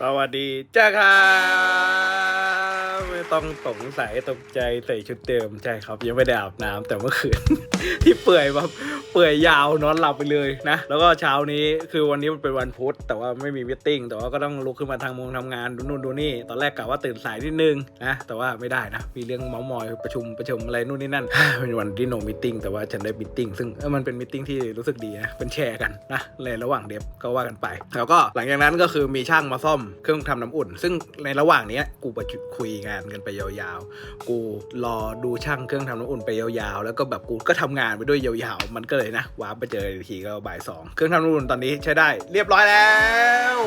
สวัสดีจ้าครับ ต้องสงสัยตกใจใส่ชุดเดิมใช่ครับ ยังไม่ได้อาบน้ำแต่เมื่อคืน ที่เปื่อยแบบเปื่อยยาวนอนหลับไปเลยนะ แล้วก็เช้านี้คือวันนี้มันเป็นวันพุธแต่ว่าไม่มีมิทติ้งแต่ว่าก็ต้องลุกขึ้นมาทางมงทำงานดูนู่นดูนี่ ตอนแรกกะว่าตื่นสายนิดนึงนะแต่ว่าไม่ได้นะ มีเรื่องเมาส์มอยประชุมประชุมอะไรนู่นนี่นั่นเป็นวันที่โนมิทติ้งแต่ว่าฉันได้มิทติ้งซึ่งมันเป็นมิทติ้งที่รู้สึกดีนะเป็นแชร์กันนะในระหว่างเดฟก็ว่ากันไป แล้วก็หลังจากนั้นก็คือมีช่างมาซ่อมเครื่องทำน้ำอุ่น ซึ่งในระหว่างนี้กูประชุมคุยงานกันไปยาวๆ กูรอดูช่างเครื่องทำน้ำอุ่นไปยาวๆ แล้วก็แบบกูก็ทำงานไปด้วยยาวๆ มันก็เลยนะว้าไปเจอทีก็บ่ายสองเครื่องทำน้ำอุ่นตอนนี้ใช้ได้เรียบร้อยแล้ว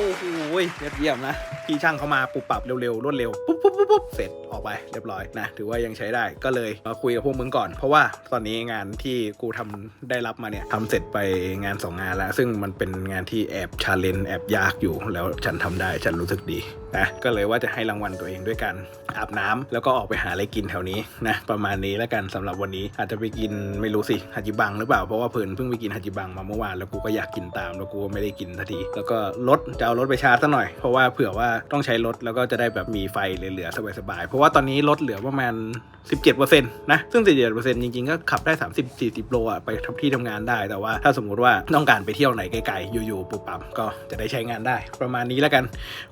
โอ้ยเยี่ยมนะพี่ช่างเขามาปุบปรับเร็วๆรวดเร็วปุ๊บปุ๊บปุ๊บปุ๊บเสร็จออกไปเรียบร้อยนะถือว่ายังใช้ได้ก็เลยมาคุยกับพวกมึงก่อน เพราะว่าตอนนี้งานที่กูทำได้รับมาเนี่ยทำเสร็จไปงานสองงานแล้ว ซึ่งมันเป็นงานที่แอบชาเลนจ์แอบยากอยู่ แล้วฉันทำได้ฉันรู้สึกดีนะก็เลยว่าจะให้รางวัลตัวเองด้วยกันอาบน้ำแล้วก็ออกไปหาอะไรกินแถวนี้นะประมาณนี้แล้วกันสำหรับวันนี้ อาจจะไปกินไม่รู้สิฮัจิบังหรือเปล่าเพราะว่าเพิ่นเพิ่งไปกินฮัจิบังมาเมื่อวานแล้วกูก็อยากกินตามแล้วกูก็ไม่ได้กินทันที แล้วก็รถจะเอารถไปชาร์จซะหน่อยเพราะว่าเผื่อว่าต้องใช้รถแล้วก็จะได้แบบมีไฟเหลือๆสบายๆเพราะว่าตอนนี้รถเหลือประมาณ17%นะซึ่ง 17%จริงๆ ก็ขับได้ 30-40 โลอะไปทำที่ทำงานได้ แต่ว่าถ้าสมมุติว่าต้องการไปเที่ยวไหนไกลๆ อยู่ๆ ปุ๊บปั๊บก็จะได้ใช้งานได้ ประมาณนี้แล้วกัน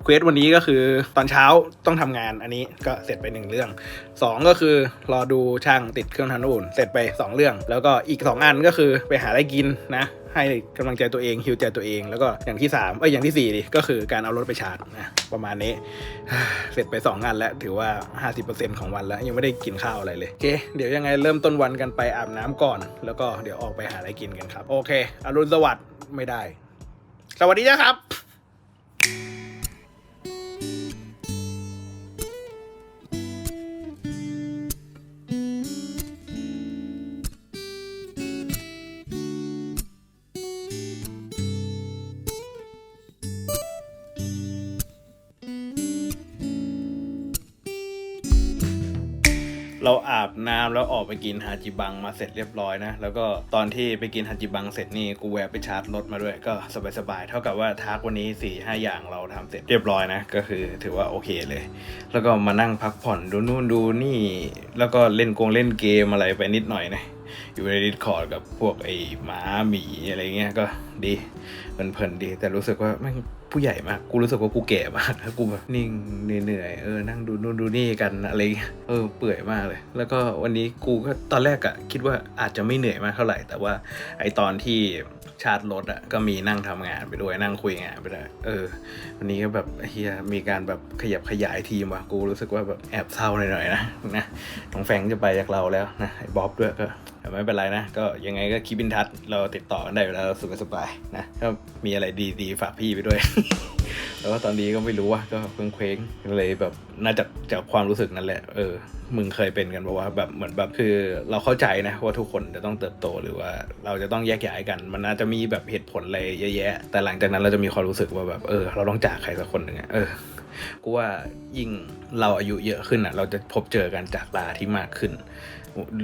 เควสวันนี้ก็คือตอนเช้าต้องทำงานอันนี้ก็เสร็จไปหนึ่งเรื่อง 2 ก็คือรอดูช่างติดเครื่องทำน้ำอุ่น เสร็จไป 2 เรื่อง แล้วก็อีก 2 อันก็คือไปหาอะไรกินนะให้กำลังใจตัวเองฮิวใจตัวเอง แล้วก็อย่างที่3เอ้ยอย่างที่4ดิก็คือการเอารถไปชาร์จนะประมาณนี้ เสร็จไป 2 งานแล้วถือว่า 50%ของวันแล้ว ยังไม่ได้กินข้าวอะไรเลยโอเคเดี๋ยวยังไงเริ่มต้นวันกันไปอาบน้ำก่อน แล้วก็เดี๋ยวออกไปหาอะไรกินกันครับ โอเคอรุณสวัสดิ์ไม่ได้ สวัสดีนะครับ เราอาบน้ำแล้วออกไปกินฮาจิบังมาเสร็จเรียบร้อยนะ แล้วก็ตอนที่ไปกินฮาจิบังเสร็จนี่กูแวะไปชาร์จรถมาด้วยก็สบายๆเท่ากับว่าทากวันนี้4ี่ห้าอย่างเราทำเสร็จเรียบร้อยนะ ก็คือถือว่าโอเคเลย แล้วก็มานั่งพักผ่อนดูนู่นดูนี่ แล้วก็เล่นกงเล่นเกมอะไรไปนิดหน่อยนะอยู่ในดิสคอร์ดกับพวกไอ้หมาหมีอะไรเงี้ยก็ดีเพลินๆดี แต่รู้สึกว่าแม่ง ผู้ใหญ่มาก กูรู้สึกว่ากูแก่มากแล้วกูแบบนิ่งเหนื่อยเออนั่งดูนู่นดูนี่กันอะไรเออเปื่อยมากเลย แล้วก็วันนี้กูก็ตอนแรกอะคิดว่าอาจจะไม่เหนื่อยมากเท่าไหร่ แต่ว่าไอตอนที่ชาร์จรถอะก็มีนั่งทำงานไปด้วยนั่งคุยงานไปด้วยเออ วันนี้ก็แบบเฮียมีการแบบขยับขยายทีมว่ะกูรู้สึกว่าแบบแอบเศร้าหน่อยๆนะนะน้องแฟงจะไปจากเราแล้วนะไอ้บ๊อบด้วยก็ไม่เป็นไรนะ ก็ยังไงก็คิดบินทัศเราติดต่อกันได้อยู่แล้วสบาสบายๆนะก็มีอะไรดีๆฝากพี่ไปด้วยแล้วก็ตอนนี้ก็ไม่รู้ว่าก็เคว้งๆก็เลยแบบน่าจะจากความรู้สึกนั่นแหละ เออ มึงเคยเป็นกันปะว่าแบบเหมือนแบบคือเราเข้าใจนะว่าทุกคนจะต้องเติบโตหรือว่าเราจะต้องแยกย้ายกัน มันน่าจะมีแบบเหตุผลอะไรเยอะแยะ แต่หลังจากนั้นเราจะมีความรู้สึกว่าแบบเออ เราต้องจากใครสักคนหนึ่งอะเออกูว่ายิ่งเราอายุเยอะขึ้นอะ เราจะพบเจอกันจากลาที่มากขึ้น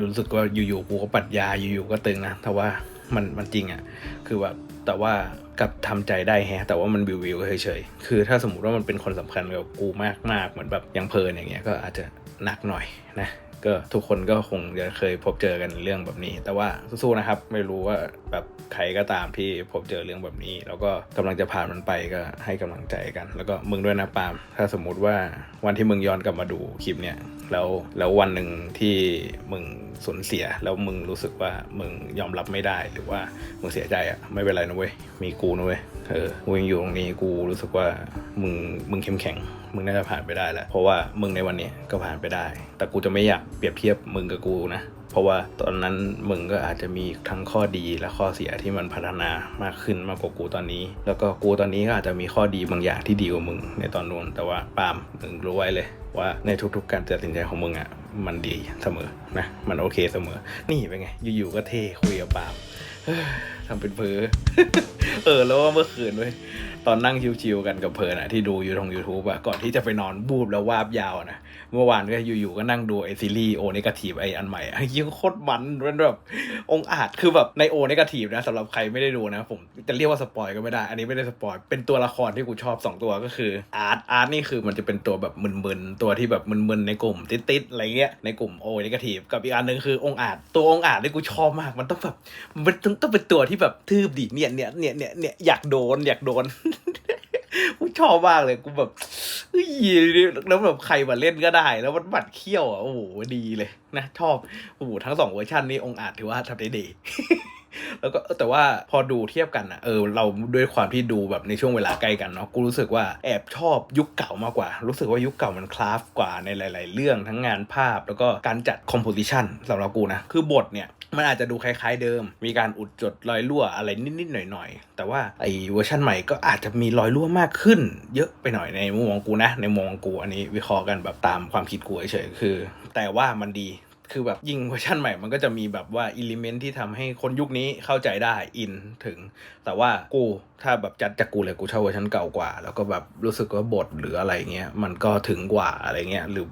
รู้สึกว่าอยู่ๆกูก็ปัดยาอยู่ๆก็ตึงนะแต่ว่ามันมันจริงอะคือแบบ แต่ว่ากับทำใจได้แฮะแต่ว่ามันวิววิวเฉยๆคือถ้าสมมติว่ามันเป็นคนสำคัญกับกูมากๆเหมือนแบบยังเพลินอย่างเงี้ยก็อาจจะหนักหน่อยนะ ก็ทุกคนก็คงจะเคยพบเจอกันเรื่องแบบนี้ แต่ว่าสู้ๆนะครับ ไม่รู้ว่าแบบใครก็ตามที่พบเจอเรื่องแบบนี้ แล้วก็กำลังจะผ่านมันไปก็ให้กำลังใจกัน แล้วก็มึงด้วยนะปาล์มถ้าสมมุติว่าวันที่มึงย้อนกลับมาดูคลิปเนี่ยแล้วแล้ววันหนึ่งที่มึงสูญเสีย แล้วมึงรู้สึกว่ามึงยอมรับไม่ได้หรือว่ามึงเสียใจอะไม่เป็นไรนะเว้ยมีกูนะเว้ยเออกูยังอยู่ตรงนี้กูรู้สึกว่ามึงมึงเข้มแข็ง มึงน่าจะผ่านไปได้แหละเพราะว่ามึงในวันนี้ก็ผ่านไปได้ แต่กูจะไม่อยากเปรียบเทียบมึงกับกูนะเพราะว่าตอนนั้นมึงก็อาจจะมีทั้งข้อดีและข้อเสียที่มันพัฒนามากขึ้นมากกว่ากูตอนนี้ แล้วก็กูตอนนี้ก็อาจจะมีข้อดีบางอย่างที่ดีกว่ามึงในตอนนู้นแต่ว่าปามมึงรู้ไว้เลยว่าในทุกๆ การตัดสินใจของมึงอะมันดีเสมอนะมันโอเคเสมอ นี่เป็นไง อยู่ๆก็เท่คุยกับปามทำเป็นเพ้อเออแล้วว่าเมื่อคืนเว้ย ตอนนั่งชิวๆกันกับเพลินอะที่ดูอยู่ทาง YouTube อะก่อนที่จะไปนอนบูบแล้ววาบยาวนะ เมื่อวานก็อยู่ๆก็นั่งดูไอซีรีส์โอเนกาทีฟไออันใหม่ไอ้ยิ่งโคตรมันมันแบบองอาจคือแบบในโอเนกาทีฟนะสำหรับใครไม่ได้ดูนะ ผมจะเรียกว่าสปอยก็ไม่ได้ อันนี้ไม่ได้สปอยเป็นตัวละครที่กูชอบสองตัวก็คืออาร์ตอาร์ตนี่คือมันจะเป็นตัวแบบมึนๆตัวที่แบบมึนๆในกลุ่มติดๆอะไรเงี้ยในกลุ่มโอเนกาทีฟกับอีกอันหนึ่งคือองอาจตัวองอาจที่กูชอบมาก มันต้องแบบมันต้องต้องเป็นตัวที่แบบทืบดิเนี่ยเนี่ยเนี่ยเนี่ยเนี่ยอยากโดนอยากโดน ชอบมากเลยกูแบบเฮ้ยแล้วแบบใครมาเล่นก็ได้ แล้วมันบัดเขี้ยวอะโอ้โหดีเลยนะชอบโอ้โหทั้งสองเวอร์ชันนี้องอาจถือว่าทำได้ดี แล้วก็แต่ว่าพอดูเทียบกันอะเออเราด้วยความที่ดูแบบในช่วงเวลาใกล้กันเนาะกูรู้สึกว่าแอบชอบยุคเก่ามากกว่า รู้สึกว่ายุคเก่ามันคลาฟกว่าในหลาย ๆ เรื่องทั้งงานภาพแล้วก็การจัดคอมโพสิชันสำหรับกูนะ คือบทเนี่ยมันอาจจะดูคล้าย ๆ เดิม มีการอุดจดรอยรั่วอะไรนิด ๆ หน่อย ๆ แต่ว่าไอ้เวอร์ชันใหม่ก็อาจจะมีรอยรั่วมากขึ้น เยอะไปหน่อยในมุมมองกูนะ ในมุมมองกูอันนี้วิเคราะห์กันแบบตามความคิดกูเฉยๆคือ แต่ว่ามันดี คือแบบยิ่งเวอร์ชันใหม่มันก็จะมีแบบว่าอิเลเมนที่ทำให้คนยุคนี้เข้าใจได้อินถึง แต่ว่ากูถ้าแบบจัดจากกูเลยกูชอบเวอร์ชันเก่ากว่า แล้วก็แบบรู้สึกว่าบทหรืออะไรเงี้ยมันก็ถึงกว่าอะไรเงี้ยหรือ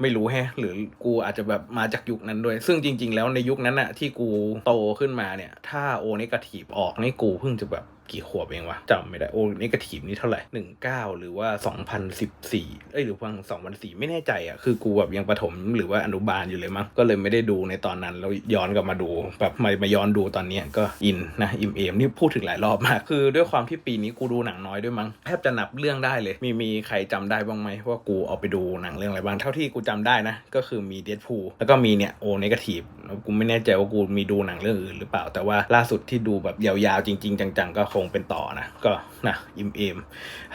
ไม่รู้แฮะ หรือกูอาจจะแบบมาจากยุคนั้นด้วย ซึ่งจริง ๆ แล้วในยุคนั้นอะที่กูโตขึ้นมาเนี่ย ถ้าโอเนกาทีฟออกนี่กูเพิ่งจะแบบ กี่ขวบเองวะจำไม่ได้โอ้นี่กาทีฟนี่เท่าไหร่หนึ่งเก้าหรือว่าสองพันสิบสี่เอ้ยหรือพังสองพันสี่ไม่แน่ใจอะคือกูแบบยังประถมหรือว่าอนุบาลอยู่เลยมั้งก็เลยไม่ได้ดูในตอนนั้นแล้วย้อนกลับมาดูแบบมามาย้อนดูตอนนี้ก็อินนะอิมเอมนี่พูดถึงหลายรอบมากคือด้วยความที่ปีนี้กูดูหนังน้อยด้วยมั้งแทบจะนับเรื่องได้เลย มีมีใครจำได้บ้างไหมว่ากูเอาไปดูหนังเรื่องอะไรบ้างเท่าที่กูจำได้นะ ก็คือมีเดดพูแล้วก็มีเนี่ยโอเนกาทีฟกูไม่แน่ใจว่ากูมีดูหนังเรื่องอื่นหรือเปล่า แต่ว่าล่าสุดที่ดูแบบยาวๆจริง ๆ จังๆก็คงเป็นต่อนะ ก็นะอิ่มเอม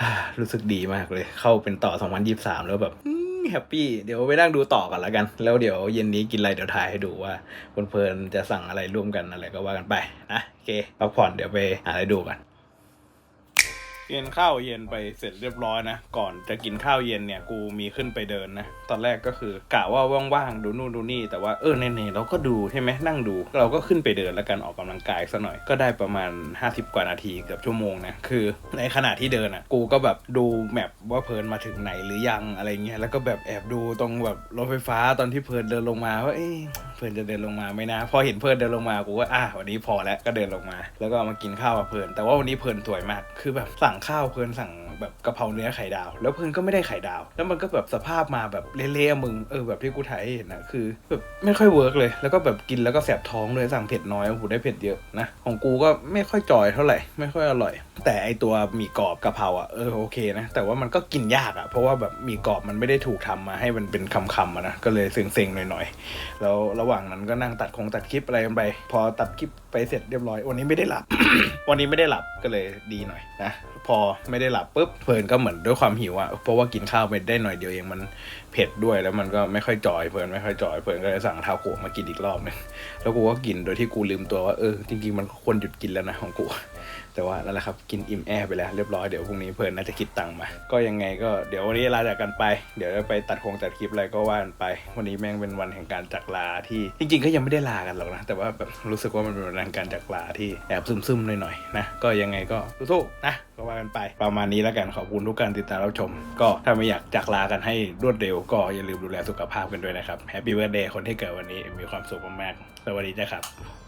ฮ่ารู้สึกดีมากเลย เข้าเป็นต่อ 2023 แล้วแบบแฮปปี้ เดี๋ยวไปนั่งดูต่อกันแล้วกัน แล้วเดี๋ยวเย็นนี้กินอะไรเดี๋ยวถ่ายให้ดูว่าเพลินๆจะสั่งอะไรร่วมกันอะไรก็ว่ากันไปนะโอเคพักผ่อนเดี๋ยวไปหาอะไรดูกัน กินข้าวเย็นไปเสร็จเรียบร้อยนะ ก่อนจะกินข้าวเย็นเนี่ยกูมีขึ้นไปเดินนะ ตอนแรกก็คือกะว่าว่างๆดูนู่นดูนี่ แต่ว่าเออเน่ๆเราก็ดูใช่ไหมนั่งดู เราก็ขึ้นไปเดินแล้วกันออกกำลังกายสักหน่อยก็ได้ประมาณ 50 กว่านาทีเกือบชั่วโมงนะคือในขณะที่เดินอะกูก็แบบดูแมปว่าเพลินมาถึงไหนหรือยังอะไรเงี้ยแล้วก็แบบแอบดูตรงแบบรถไฟฟ้าตอนที่เพลินเดินลงมาว่าเอ๊ะ เพื่อนจะเดินลงมาไหมนะ พอเห็นเพื่อนเดินลงมากูก็อะวันนี้พอแล้วก็เดินลงมา แล้วก็มากินข้าวกับเพื่อนแต่ว่าวันนี้เพื่อนสวยมาก คือแบบสั่งข้าวเพื่อนสั่ง แบบกะเพราเนื้อไข่ดาว แล้วเพลินก็ไม่ได้ไข่ดาว แล้วมันก็แบบสภาพมาแบบเละๆอะมึงเออแบบที่กูถ่ายให้เห็นนะคือแบบไม่ค่อยเวิร์กเลย แล้วก็แบบกินแล้วก็แสบท้องเลยสั่งเผ็ดน้อยโอ้โหได้เผ็ดเยอะนะของกูก็ไม่ค่อยจอยเท่าไหร่ไม่ค่อยอร่อย แต่ไอตัวหมีกรอบกะเพราอะเออโอเคนะ แต่ว่ามันก็กินยากอะเพราะว่าแบบหมีกรอบมันไม่ได้ถูกทำมาให้มันเป็นคำๆอะนะก็เลยเซ็งๆหน่อยๆแล้วระหว่างนั้นก็นั่งตัดคงตัดคลิปอะไรกันไป พอตัดคลิปไปเสร็จเรียบร้อย วันนี้ไม่ได้หลับ วันนี้ไม่ได้หลับก็เลยดีหน่อยนะพอไม่ได้หลับปุ๊บเพลินก็เหมือนด้วยความหิวอะเพราะว่ากินข้าวไปได้หน่อยเดียวเองมันเผ็ดด้วยแล้วมันก็ไม่ค่อยจอยเพลินไม่ค่อยจอยเพลินก็เลยสั่งทาโกะมากินอีกรอบนึงแล้วกูก็กินโดยที่กูลืมตัวว่าเออจริงๆมันควรหยุดกินแล้วนะของกู แต่ว่านั่นแหละครับกินอิ่มแอไปแล้วเรียบร้อยเดี๋ยวพรุ่งนี้เพลินน่าจะคิดตังค์มา ก็ยังไงก็เดี๋ยววันนี้ลาจากกันไป เดี๋ยวไปตัดคงตัดคลิปอะไรก็ว่ากันไป วันนี้แม่งเป็นวันแห่งการจากลาที่จริง ๆ ก็ยังไม่ได้ลากันหรอกนะ แต่ว่าแบบรู้สึกว่ามันเป็นวันแห่งการจากลาที่แอบซึมๆหน่อยๆนะก็ยังไงก็สู้ๆนะก็ว่ากันไปประมาณนี้แล้วกันขอบคุณทุกการติดตามรับชม ก็ถ้าไม่อยากจากลากันให้รวดเร็ว ก็อย่าลืมดูแลสุขภาพกันด้วยนะครับแฮปปี้เบิร์ดเดย์คนที่เกิดวันนี้มีความสุขมากๆสวัสดีนะครับ